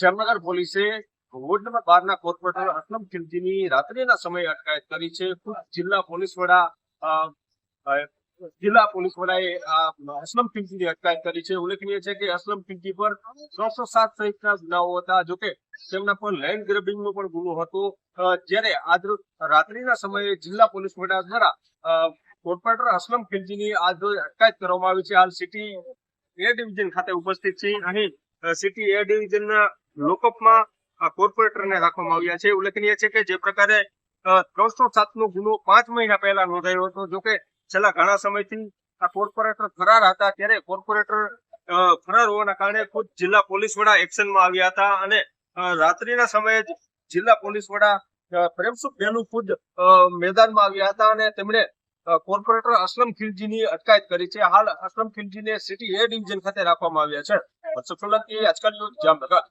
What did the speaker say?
જામનગર પોલીસે ward number બાર ના corporator Aslam ખિલજીની રાત્રિના સમયે અટકાયત કરી છે. જિલ્લા પોલીસ વડા જિલ્લા પોલીસ વડાએ અસલમ ખિલજીની અટકાયત કરી છે. ઉલ્લેખનીય છે કે અસલમ ખિલજી પર ત્રણસો સાત સહિતના ગુનાઓ હતા. જોકે તેમના પર લેન્ડ ગ્રેબિંગ નો પણ ગુનો હતો. જ્યારે આજ રાત્રિના સમયે જિલ્લા પોલીસ વડા દ્વારા કોર્પોરેટર અસલમ ખિલજીની આજ અટકાયત કરવામાં આવી છે. હાલ સિટી એ ડિવિઝન ખાતે ઉપસ્થિત છે અહીં સિટી એ ડિવિઝનના લોકઅપમાં કોર્પોરેટરને રાખવામાં આવ્યા છે. ઉલ્લેખનીય છે કે જે પ્રકારે ત્રણસો સાત નો ગુનો પાંચ મહિના પહેલા નોંધાયો હતો. જોકે છેલ્લા ઘણા સમયથી આ કોર્પોરેટર ફરાર હતા ત્યારે કોર્પોરેટર ફરાર હોવાના કારણે ખુદ જિલ્લા પોલીસ વડા એક્શનમાં આવ્યા હતા અને રાત્રિના સમયે જિલ્લા પોલીસ વડા પ્રેમસુખ બેનુ ખુદ મેદાનમાં આવ્યા હતા અને તેમણે કોર્પોરેટર અસલમ ખિલજીની અટકાયત કરી છે. હાલ અસલમ ખિલજીને સિટી એ ડિવિઝન ખાતે રાખવામાં આવ્યા છે. સોલંકી આજકાલ જામનગર.